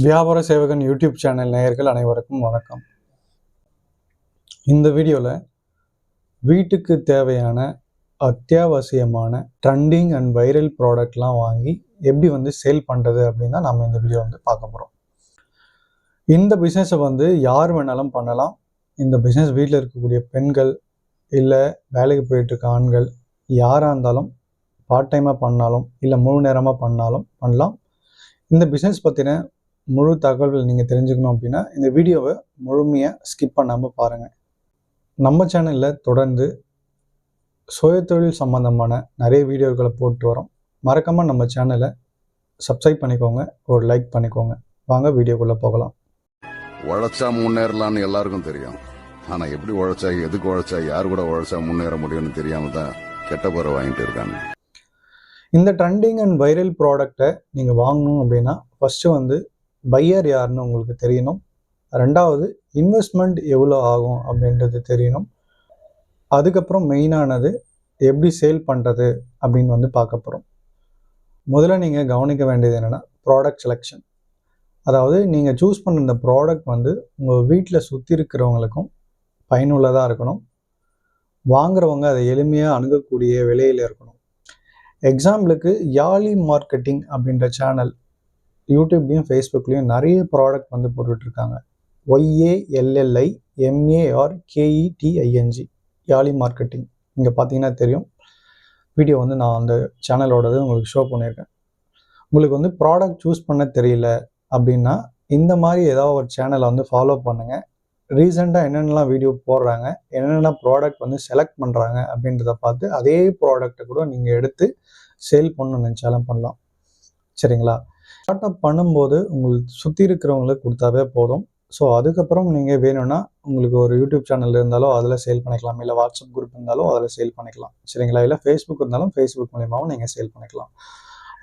வியாபார சேவகன் YouTube channel நேயர்கள் அனைவருக்கும் வணக்கம். இந்த வீடியோவில் வீட்டுக்கு தேவையான அத்தியாவசியமான ட்ரெண்டிங் அண்ட் வைரல் ப்ராடக்ட்லாம் வாங்கி எப்படி வந்து சேல் பண்ணுறது அப்படின்னு தான் நம்ம இந்த வீடியோ வந்து பார்க்க போகிறோம் இந்த பிஸ்னஸை வந்து யார் வேணாலும் பண்ணலாம். இந்த பிஸ்னஸ் வீட்டில் இருக்கக்கூடிய பெண்கள் இல்லை வேலைக்கு போயிட்டுருக்க ஆண்கள் யாராக இருந்தாலும் பார்ட் டைமாக பண்ணாலும் இல்லை முழு நேரமாக பண்ணாலும் பண்ணலாம். இந்த பிஸ்னஸ் பற்றின முழு தகவல்கள் நீங்கள் தெரிஞ்சுக்கணும் அப்படின்னா இந்த வீடியோவை முழுமையாக ஸ்கிப் பண்ணாமல் பாருங்கள் நம்ம சேனலில் தொடர்ந்து சுயதொழில் சம்மந்தமான நிறைய வீடியோக்களை போட்டு வரோம். மறக்காமல் நம்ம சேனலை சப்ஸ்கிரைப் பண்ணிக்கோங்க ஒரு லைக் பண்ணிக்கோங்க. வாங்க வீடியோக்குள்ளே போகலாம். உழைச்சா முன்னேறலாம்னு எல்லாருக்கும் தெரியும். ஆனா எப்படி உழைச்சா எதுக்கு உழைச்சா யார் கூட உழைச்சா முன்னேற முடியும்னு தெரியாம தான் கெட்ட பேரை வாங்கிட்டு இருக்காங்க. இந்த ட்ரெண்டிங் அண்ட் வைரல் ப்ராடக்டை நீங்கள் வாங்கணும் அப்படின்னா ஃபஸ்ட்டு வந்து பையர் யாருன்னு உங்களுக்கு தெரியணும். ரெண்டாவது இன்வெஸ்ட்மெண்ட் எவ்வளோ ஆகும் அப்படின்றது தெரியணும். அதுக்கப்புறம் மெயினானது எப்படி சேல் பண்ணுறது அப்படின்னு வந்து பார்க்க போகிறோம் முதல்ல நீங்கள் கவனிக்க வேண்டியது என்னென்னா ப்ராடக்ட் செலெக்ஷன் அதாவது நீங்கள் சூஸ் பண்ண இந்த ப்ராடக்ட் வந்து உங்கள் வீட்டில் சுற்றி இருக்கிறவங்களுக்கும் பயனுள்ளதாக இருக்கணும். வாங்குறவங்க அதை எளிமையாக அணுகக்கூடிய விலையில் இருக்கணும். எக்ஸாம்பிளுக்கு யாலி மார்க்கெட்டிங் அப்படின்ற சேனல் யூடியூப்லேயும் ஃபேஸ்புக்லேயும் நிறைய ப்ராடக்ட் வந்து போட்டுட்ருக்காங்க. ஒய்ஏஎல்எல்ஐ எம்ஏஆர் கேஇடிஐஎன்ஜி யாலி மார்க்கெட்டிங் இங்கே பார்த்தீங்கன்னா தெரியும். வீடியோ வந்து நான் அந்த சேனலோடது உங்களுக்கு ஷோ பண்ணியிருக்கேன். உங்களுக்கு வந்து ப்ராடக்ட் சூஸ் பண்ண தெரியல அப்படின்னா இந்த மாதிரி ஏதாவது ஒரு சேனலை வந்து ஃபாலோ பண்ணுங்கள் ரீசெண்டாக என்னென்னலாம் வீடியோ போடுறாங்க என்னென்ன ப்ராடக்ட் வந்து செலக்ட் பண்ணுறாங்க அப்படின்றத பார்த்து அதே ப்ராடக்ட்டை கூட நீங்கள் எடுத்து சேல் பண்ணணும் நினச்சாலும் பண்ணலாம். சரிங்களா? ஸ்டார்ட் அப் பண்ணும்போது உங்களுக்கு சுற்றி இருக்கிறவங்களுக்கு கொடுத்தாவே போதும். ஸோ அதுக்கப்புறம் நீங்கள் வேணும்னா உங்களுக்கு ஒரு யூடியூப் சேனல் இருந்தாலோ அதில் சேல் பண்ணிக்கலாம். இல்லை வாட்ஸ்அப் குரூப் இருந்தாலும் அதில் சேல் பண்ணிக்கலாம். சரிங்களா? இல்லை ஃபேஸ்புக் இருந்தாலும் ஃபேஸ்புக் மூலியமாகவும் நீங்கள் சேல் பண்ணிக்கலாம்.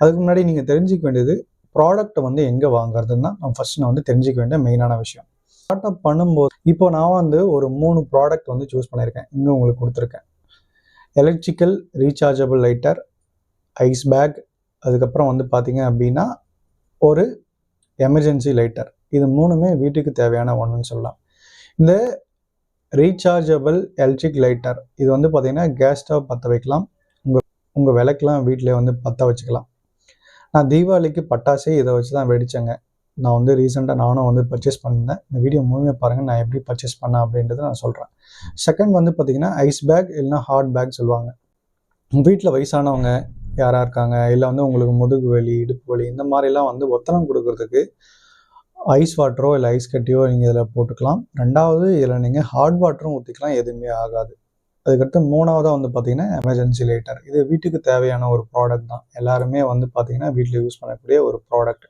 அதுக்கு முன்னாடி நீங்கள் தெரிஞ்சிக்க வேண்டியது ப்ராடக்ட்டை வந்து எங்கே வாங்குறதுன்னு தான் நான் ஃபஸ்ட் நான் வந்து தெரிஞ்சிக்க வேண்டிய மெயினான விஷயம். ஸ்டார்ட் அப் பண்ணும்போது இப்போ நான் வந்து ஒரு மூணு ப்ராடக்ட் வந்து சூஸ் பண்ணியிருக்கேன். இங்கே உங்களுக்கு கொடுத்துருக்கேன். Electrical rechargeable lighter ice pack அதுக்கப்புறம் வந்து பார்த்தீங்க அப்படின்னா ஒரு எமர்ஜென்சி லைட்டர் இது மூணுமே வீட்டுக்கு தேவையான ஒன்றுன்னு சொல்லலாம். இந்த ரீசார்ஜபிள் எலக்ட்ரிக் லைட்டர் இது வந்து பார்த்தீங்கன்னா கேஸ் ஸ்டவ் பற்ற வைக்கலாம். உங்கள் உங்கள் விளக்கெலாம் வீட்டிலே வந்து பற்ற வச்சுக்கலாம். நான் தீபாவளிக்கு பட்டாசே இதை வச்சு தான் வெடித்தேங்க நான் வந்து ரீசெண்டாக நானும் வந்து பர்ச்சேஸ் பண்ணியிருந்தேன். இந்த வீடியோ முழுமையாக பாருங்கள் நான் எப்படி பர்ச்சேஸ் பண்ணேன் அப்படின்றத நான் சொல்கிறேன் செகண்ட் வந்து பார்த்தீங்கன்னா ஐஸ் பேக் இல்லைனா ஹாட் பேக் சொல்லுவாங்க. வீட்டில் வயசானவங்க யாராக இருக்காங்க இல்லை வந்து உங்களுக்கு முதுகு வலி இடுப்பு வலி இந்த மாதிரிலாம் வந்து ஒத்தனம் கொடுக்கறதுக்கு ஐஸ் வாட்டரோ இல்லை ஐஸ் கட்டியோ நீங்கள் இதில் போட்டுக்கலாம். ரெண்டாவது இதில் நீங்கள் ஹாட் வாட்டரும் ஊற்றிக்கலாம் எதுவுமே ஆகாது. அதுக்கடுத்து மூணாவதாக வந்து பார்த்திங்கன்னா எமர்ஜென்சி லைட்டர் இது வீட்டுக்கு தேவையான ஒரு ப்ராடக்ட் தான். எல்லாருமே வந்து பார்த்திங்கன்னா வீட்டில் யூஸ் பண்ணக்கூடிய ஒரு ப்ராடக்ட்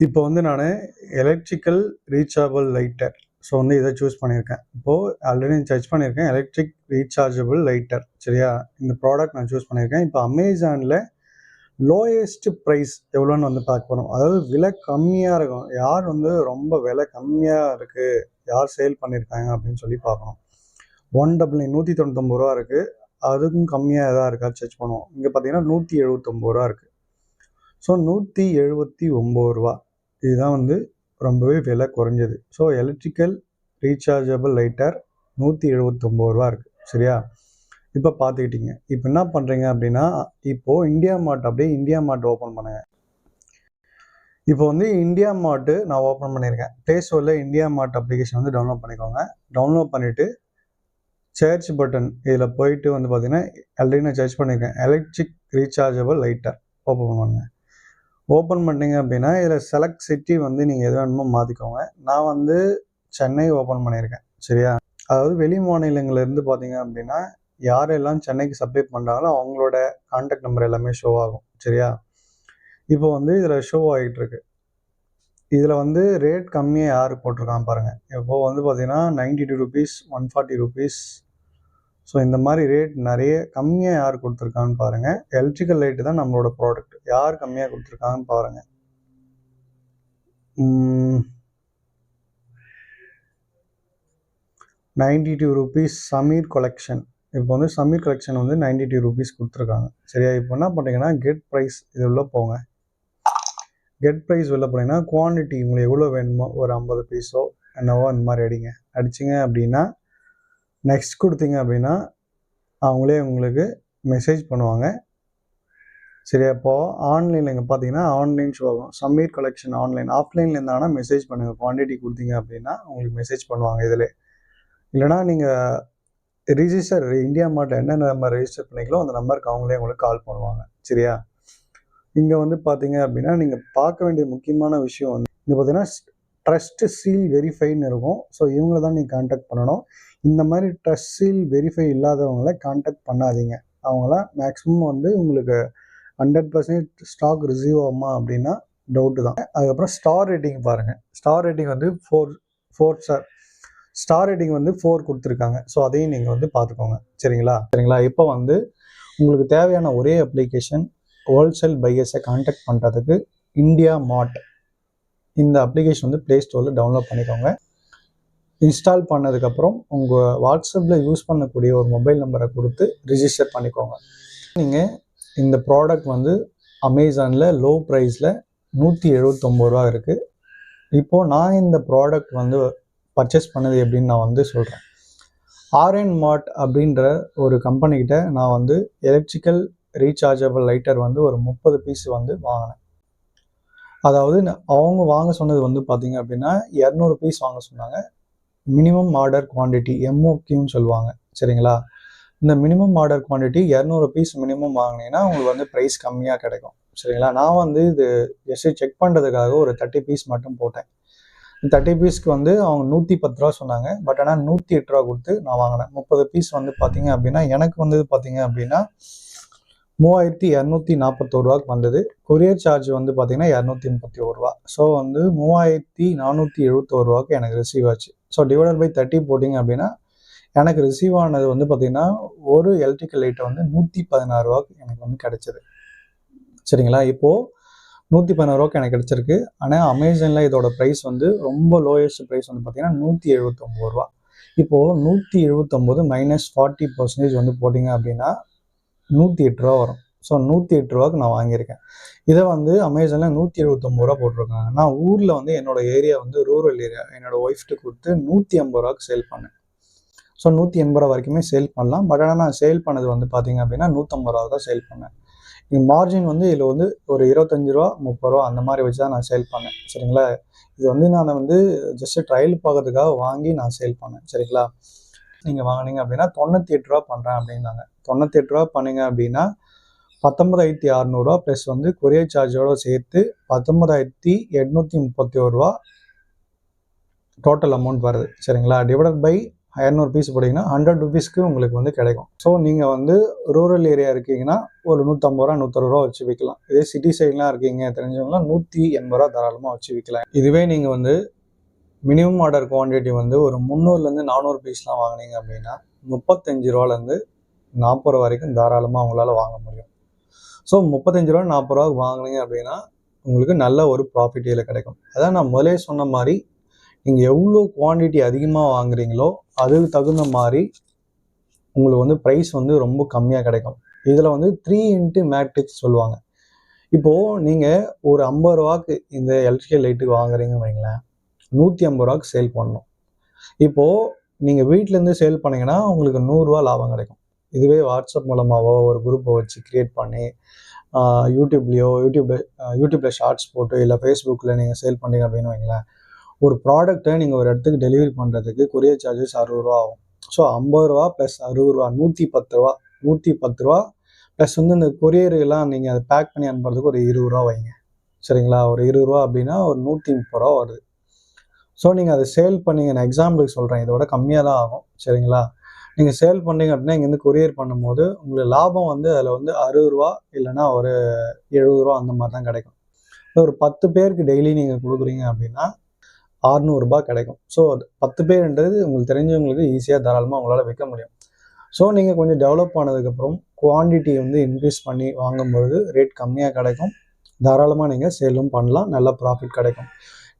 இப்போ வந்து நான் எலக்ட்ரிக்கல் ரீச்சபிள் லைட்டர் ஸோ வந்து இதை சூஸ் பண்ணியிருக்கேன். இப்போது ஆல்ரெடி சர்ச் பண்ணியிருக்கேன். எலக்ட்ரிக் ரீசார்ஜபிள் லைட்டர் சரியா? இந்த ப்ராடக்ட் நான் சூஸ் பண்ணியிருக்கேன். இப்போ அமேசானில் லோயஸ்ட் ப்ரைஸ் எவ்வளோன்னு வந்து பார்க்க போகிறோம் அதாவது விலை கம்மியாக இருக்கும். யார் வந்து ரொம்ப விலை கம்மியாக இருக்குது யார் சேல் பண்ணியிருக்காங்க அப்படின்னு சொல்லி பார்க்கணும். ஒன் டபுள் நைன் நூற்றி தொண்ணூத்தொம்பது ரூபா இருக்குது அதுக்கும் கம்மியாக எதாவது இருக்கா சர்ச் பண்ணுவோம். இங்கே பார்த்தீங்கன்னா நூற்றி எழுபத்தொம்பது ரூபா இருக்குது ஸோ நூற்றி எழுபத்தி ஒம்பது ரூபா. இதுதான் வந்து ரொம்பவே விலை குறைஞ்சது. ஸோ எலக்ட்ரிக்கல் ரீசார்ஜபிள் லைட்டர் நூற்றி எழுபத்தொம்போது ரூபா இருக்குது சரியா? இப்போ பார்த்துக்கிட்டீங்க இப்போ என்ன பண்ணுறீங்க அப்படின்னா இப்போது இந்தியா மார்ட் அப்படியே இந்தியா மார்ட் ஓப்பன் பண்ணுங்க. இப்போ வந்து இந்தியா மார்ட்டு நான் ஓப்பன் பண்ணியிருக்கேன். ப்ளே ஸ்டோரில் இந்தியா மார்ட் அப்ளிகேஷன் வந்து டவுன்லோட் பண்ணிக்கோங்க. டவுன்லோட் பண்ணிவிட்டு சர்ச் பட்டன் இதில் போயிட்டு வந்து பார்த்தீங்கன்னா ஆல்ரெடி நான் சர்ச் பண்ணியிருக்கேன். எலக்ட்ரிக் ரீசார்ஜபிள் லைட்டர் ஓப்பன் பண்ணுங்க. ஓப்பன் பண்ணிங்க அப்படின்னா இதில் செலக்ட் சிட்டி வந்து நீங்கள் எது வேணுமோ மாற்றிக்கோங்க நான் வந்து சென்னை ஓப்பன் பண்ணியிருக்கேன். சரியா? அதாவது வெளி மாநிலங்கள்லேருந்து பார்த்தீங்க அப்படின்னா யாரெல்லாம் சென்னைக்கு சப்ளை பண்ணுறாங்களோ அவங்களோட கான்டாக்ட் நம்பர் எல்லாமே ஷோ ஆகும். சரியா? இப்போ வந்து இதில் ஷோ ஆகிட்டு இருக்கு இதில் வந்து ரேட் கம்மியாக யார் போட்டிருக்கான் பாருங்கள் இப்போது வந்து பார்த்தீங்கன்னா ninety two rupees one forty rupees so இந்த மாதிரி ரேட் நிறைய கம்மியாக யார் கொடுத்துருக்கான்னு பாருங்கள் எலக்ட்ரிக்கல் லைட்டு தான் நம்மளோட ப்ராடக்ட் யார் கம்மியாக கொடுத்துருக்காங்கன்னு பாருங்கள் ninety two rupees Sameer collection இப்போ வந்து சமீர் கலெக்ஷன் வந்து நைன்டி டூ ருபீஸ் கொடுத்துருக்காங்க. சரியா? இப்போ என்ன பண்ணுறீங்கன்னா கெட் ப்ரைஸ் இது உள்ள போங்க. கெட் ப்ரைஸ் உள்ள போனீங்கன்னா குவான்டிட்டி உங்களுக்கு எவ்வளோ வேணுமோ ஒரு ஐம்பது பீஸோ என்னவோ அந்த மாதிரி அடிங்க. அடிச்சிங்க அப்படின்னா நெக்ஸ்ட் கொடுத்தீங்க அப்படின்னா அவங்களே உங்களுக்கு மெசேஜ் பண்ணுவாங்க. சரி அப்போது ஆன்லைனில் இங்கே பார்த்தீங்கன்னா ஆன்லைன் ஷோ ஆகும். சம்மீர் கலெக்ஷன் ஆன்லைன் ஆஃப்லைனில் இருந்தாங்கன்னா மெசேஜ் பண்ணுங்கள் குவான்டிட்டி கொடுத்தீங்க அப்படின்னா உங்களுக்கு மெசேஜ் பண்ணுவாங்க இதில். இல்லைனா நீங்கள் ரிஜிஸ்டர் இந்தியா மார்ட்டில் என்ன நம்பர் ரெஜிஸ்டர் பண்ணிக்கலோ அந்த நம்பருக்கு அவங்களே உங்களுக்கு கால் பண்ணுவாங்க. சரியா? இங்கே வந்து பார்த்தீங்க அப்படின்னா நீங்கள் பார்க்க வேண்டிய முக்கியமான விஷயம் வந்து இங்கே பார்த்தீங்கன்னா ட்ரஸ்ட்டு சீல் வெரிஃபைன்னு இருக்கும். ஸோ இவங்கள தான் நீங்கள் காண்டாக்ட் பண்ணணும். இந்த மாதிரி ட்ரஸ்ட் சீல் வெரிஃபை இல்லாதவங்கள காண்டாக்ட் பண்ணாதீங்க. அவங்கள மேக்ஸிமம் வந்து உங்களுக்கு ஹண்ட்ரட் பர்சன்டேஜ் ஸ்டாக் ரிசீவ் ஆகுமா அப்படின்னா டவுட்டு தான். அதுக்கப்புறம் ஸ்டார் ரேட்டிங் பாருங்கள் ஸ்டார் ரேட்டிங் வந்து four four star star rating வந்து ஃபோர் கொடுத்துருக்காங்க. ஸோ அதையும் நீங்கள் வந்து பார்த்துக்கோங்க. சரிங்களா? சரிங்களா? இப்போ வந்து உங்களுக்கு தேவையான ஒரே அப்ளிகேஷன் ஹோல்சேல் பையர்ஸை காண்டாக்ட் பண்ணுறதுக்கு இந்தியா மார்ட் இந்த அப்ளிகேஷன் வந்து ப்ளே ஸ்டோரில் டவுன்லோட் பண்ணிக்கோங்க. இன்ஸ்டால் பண்ணதுக்கப்புறம் உங்கள் வாட்ஸ்அப்பில் யூஸ் பண்ணக்கூடிய ஒரு மொபைல் நம்பரை கொடுத்து ரிஜிஸ்டர் பண்ணிக்கோங்க. நீங்கள் இந்த ப்ராடக்ட் வந்து அமேசானில் லோ ப்ரைஸில் நூற்றி எழுபத்தொம்பது ரூபா இருக்குது இப்போது நான் இந்த ப்ராடக்ட் வந்து பர்ச்சேஸ் பண்ணது எப்படின்னு நான் வந்து சொல்கிறேன் ஆர்என் மார்ட் அப்படின்ற ஒரு கம்பெனிக்கிட்ட நான் வந்து எலக்ட்ரிக்கல் ரீசார்ஜபிள் லைட்டர் வந்து ஒரு முப்பது பீஸ் வந்து வாங்கினேன். அதாவது அவங்க வாங்க சொன்னது வந்து பார்த்தீங்க அப்படின்னா இரநூறு பீஸ் வாங்க சொன்னாங்க. மினிமம் ஆர்டர் குவாண்டிட்டி எம்ஓக்யூன்னு சொல்லுவாங்க. சரிங்களா? இந்த மினிமம் ஆர்டர் குவான்டிட்டி இரநூறு பீஸ் மினிமம் வாங்கினீங்கன்னா உங்களுக்கு வந்து ப்ரைஸ் கம்மியாக கிடைக்கும். சரிங்களா? நான் வந்து இது ஜஸ்ட் செக் பண்ணுறதுக்காக ஒரு தேர்ட்டி பீஸ் மட்டும் போட்டேன். தேர்ட்டி பீஸ்க்கு வந்து அவங்க நூற்றி பத்து ரூபா சொன்னாங்க. பட் ஆனால் நூற்றி எட்டு ரூபா கொடுத்து நான் வாங்கினேன். முப்பது பீஸ் வந்து பார்த்தீங்க அப்படின்னா எனக்கு வந்து பார்த்தீங்க அப்படின்னா மூவாயிரத்தி இரநூத்தி நாற்பத்தோரு ரூபாய்க்கு வந்தது. கொரியர் சார்ஜ் வந்து பார்த்தீங்கன்னா இரநூத்தி முப்பத்தி ஒரு ரூபா. ஸோ வந்து மூவாயிரத்தி நானூற்றி எழுபத்தோரு ரூபாய்க்கு எனக்கு ரிசீவ் ஆச்சு. ஸோ டிவைடட் பை தேர்ட்டி போட்டிங்க அப்படின்னா எனக்கு ரிசீவ் ஆனது வந்து பார்த்தீங்கன்னா ஒரு எலக்ட்ரிக்கல் லைட்டை வந்து நூற்றி பதினாறு ரூபாய்க்கு எனக்கு வந்து கிடைச்சது. சரிங்களா? இப்போது நூற்றி பதினாறு ரூபாய்க்கு எனக்கு கிடச்சிருக்கு. ஆனால் அமேசானில் இதோட ப்ரைஸ் வந்து ரொம்ப லோயஸ்ட் ப்ரைஸ் வந்து பார்த்தீங்கன்னா நூற்றி எழுபத்தொம்போது ரூபா. இப்போது நூற்றி எழுபத்தொம்போது மைனஸ் ஃபார்ட்டி பர்சன்டேஜ் வந்து போட்டிங்க அப்படின்னா நூற்றி எட்டு ரூபா வரும். ஸோ நூற்றி எட்டு ரூபாய்க்கு நான் வாங்கியிருக்கேன். இதை வந்து அமேசானில் நூற்றி எழுபத்தொம்பது ரூபா போட்டிருக்காங்க. நான் ஊரில் வந்து என்னோடய ஏரியா வந்து ரூரல் ஏரியா என்னோடய ஒய்ஃப்ட்டு கொடுத்து நூற்றி ஐம்பது ரூபாய்க்கு சேல் பண்ணேன். ஸோ நூற்றி எண்பது ரூபா வரைக்குமே சேல் பண்ணலாம். பட் ஆனால் நான் சேல் பண்ணது வந்து பார்த்தீங்க அப்படின்னா நூற்றம்பது ரூபா தான் சேல் பண்ணேன். இங்கே மார்ஜின் வந்து இதில் வந்து ஒரு இருபத்தஞ்சு ரூபா முப்பது ரூபா அந்த மாதிரி வச்சு தான் நான் சேல் பண்ணேன். சரிங்களா? இது வந்து நான் வந்து ஜஸ்ட் ட்ரையல் பார்க்கறதுக்காக வாங்கி நான் சேல் பண்ணேன். சரிங்களா? நீங்கள் வாங்குனீங்க அப்படின்னா தொண்ணூற்றி எட்டு ரூபா பண்ணுறேன் அப்படின்னாங்க. தொண்ணூற்றி எட்டு ரூபா பண்ணீங்க அப்படின்னா பத்தொன்பதாயிரத்தி அறநூறுவா ப்ளஸ் வந்து கொரியர் சார்ஜோடு சேர்த்து பத்தொன்பதாயிரத்தி எட்நூற்றி முப்பத்தி ஒரு ரூபா டோட்டல் அமௌண்ட் வருது. சரிங்களா? டிவைடட் பை ஐநூறு பீஸ் போட்டிங்கன்னா ஹண்ட்ரட் ருபீஸ்க்கு உங்களுக்கு வந்து கிடைக்கும். ஸோ நீங்கள் வந்து ரூரல் ஏரியா இருக்கீங்கன்னா ஒரு நூற்றம்பது ரூபா நூற்றறுபது ரூபா வச்சு விற்கலாம். இதே சிட்டி சைட்லாம் இருக்கீங்க தெரிஞ்சவங்களாம் நூற்றி எண்பது ரூபா தாராளமாக வச்சு விற்கலாம். இதுவே நீங்கள் வந்து மினிமம் ஆர்டர் குவான்டிட்டி வந்து ஒரு முந்நூறுலேருந்து நானூறு பீஸ்லாம் வாங்குனீங்க அப்படின்னா முப்பத்தஞ்சு ரூபாலேருந்து நாற்பது ரூபா வரைக்கும் தாராளமாக அவங்களால வாங்க முடியும். ஸோ முப்பத்தஞ்சு ரூபா நாற்பது ரூபா வாங்குனீங்க அப்படின்னா உங்களுக்கு நல்ல ஒரு ப்ராஃபிட் இதில் கிடைக்கும். அதான் நான் முதலே சொன்ன மாதிரி நீங்கள் எவ்வளோ குவான்டிட்டி அதிகமாக வாங்குறீங்களோ அதுக்கு தகுந்த மாதிரி உங்களுக்கு வந்து ப்ரைஸ் வந்து ரொம்ப கம்மியாக கிடைக்கும். இதில் வந்து த்ரீ இன்ட்டு மேட்ரிக்ஸ் சொல்லுவாங்க. இப்போது நீங்கள் ஒரு ஐம்பது ரூபாக்கு இந்த எலக்ட்ரிக்கல் லைட்டுக்கு வாங்குறீங்கன்னு வைங்களேன் நூற்றி ஐம்பது ரூபாக்கு சேல் பண்ணணும். இப்போது நீங்கள் வீட்டிலேருந்து சேல் பண்ணீங்கன்னா உங்களுக்கு நூறுரூவா லாபம் கிடைக்கும். இதுவே வாட்ஸ்அப் மூலமாகவோ ஒரு குரூப்பை வச்சு க்ரியேட் பண்ணி யூடியூப்லேயோ யூடியூப்ல யூடியூப்பில் ஷார்ட்ஸ் போட்டு இல்லை ஃபேஸ்புக்கில் நீங்கள் சேல் பண்ணீங்க அப்படின்னு வைங்களேன் ஒரு ப்ராடக்ட்டை நீங்கள் ஒரு இடத்துக்கு டெலிவரி பண்ணுறதுக்கு கொரியர் சார்ஜஸ் அறுபது ரூபா ஆகும். ஸோ ஐம்பது ரூபா ப்ளஸ் அறுபது ரூபா நூற்றி பத்து ரூபா நூற்றி பத்து ரூபா ப்ளஸ் வந்து இந்த கொரியர் எல்லாம் நீங்கள் அதை பேக் பண்ணி அனுப்புறதுக்கு ஒரு இருபது ரூபா வைங்க. சரிங்களா? ஒரு இருபது ரூபா அப்படின்னா ஒரு நூற்றி முப்பது ரூபா வருது. ஸோ நீங்கள் அதை சேல் பண்ணீங்க நான் எக்ஸாம்பிளுக்கு சொல்கிறேன் இதோட கம்மியாக தான் ஆகும். சரிங்களா? நீங்கள் சேல் பண்ணீங்க அப்படின்னா இங்கேருந்து கொரியர் பண்ணும்போது உங்களுக்கு லாபம் வந்து அதில் வந்து அறுபது ரூபா இல்லைன்னா ஒரு எழுபது ரூபா அந்த மாதிரி தான் கிடைக்கும். ஒரு பத்து பேருக்கு டெய்லி நீங்கள் கொடுக்குறீங்க அப்படின்னா அறுநூறுபா கிடைக்கும். ஸோ பத்து பேருன்றது உங்களுக்கு தெரிஞ்சவங்களுக்கு ஈஸியாக தாராளமாக உங்களால் விற்க முடியும். ஸோ நீங்கள் கொஞ்சம் டெவலப் ஆனதுக்கப்புறம் குவான்டிட்டி வந்து இன்க்ரீஸ் பண்ணி வாங்கும்பொழுது ரேட் கம்மியாக கிடைக்கும். தாராளமாக நீங்கள் சேலும் பண்ணலாம். நல்ல ப்ராஃபிட் கிடைக்கும்.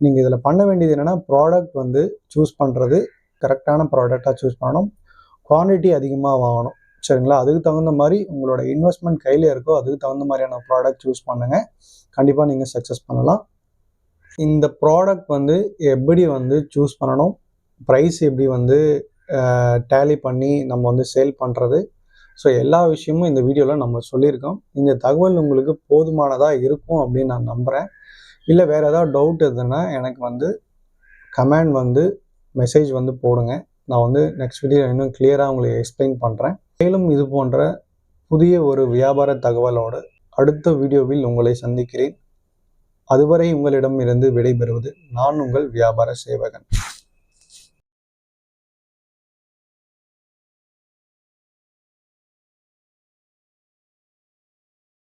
நீங்கள் இதில் பண்ண வேண்டியது என்னென்னா ப்ராடக்ட் வந்து சூஸ் பண்ணுறது கரெக்டான ப்ராடக்டாக சூஸ் பண்ணணும். குவான்டிட்டி அதிகமாக வாங்கணும். சரிங்களா? அதுக்கு தகுந்த மாதிரி உங்களோட இன்வெஸ்ட்மெண்ட் கையில் இருக்கோ அதுக்கு தகுந்த மாதிரியான ப்ராடக்ட் சூஸ் பண்ணுங்கள் கண்டிப்பாக நீங்கள் சக்ஸஸ் பண்ணலாம். இந்த ப்ராடக்ட் வந்து எப்படி வந்து சூஸ் பண்ணணும்? ப்ரைஸ் எப்படி வந்து டேலி பண்ணி நம்ம வந்து சேல் பண்ணுறது ஸோ எல்லா விஷயமும் இந்த வீடியோவில் நம்ம சொல்லியிருக்கோம். இந்த தகவல் உங்களுக்கு போதுமானதாக இருக்கும் அப்படின்னு நான் நம்புகிறேன் இல்லை வேறு ஏதாவது டவுட் இருந்ததுன்னா எனக்கு வந்து கமெண்ட் வந்து மெசேஜ் வந்து போடுங்க. நான் வந்து நெக்ஸ்ட் வீடியோ இன்னும் கிளியராக உங்களுக்கு எக்ஸ்பிளைன் பண்ணுறேன் மேலும் இது போன்ற புதிய ஒரு வியாபார தகவலோடு அடுத்த வீடியோவில் உங்களை சந்திக்கிறேன். அதுவரை உங்களிடம் இருந்து விடைபெறுவது நான் உங்கள் வியாபார சேவகன்.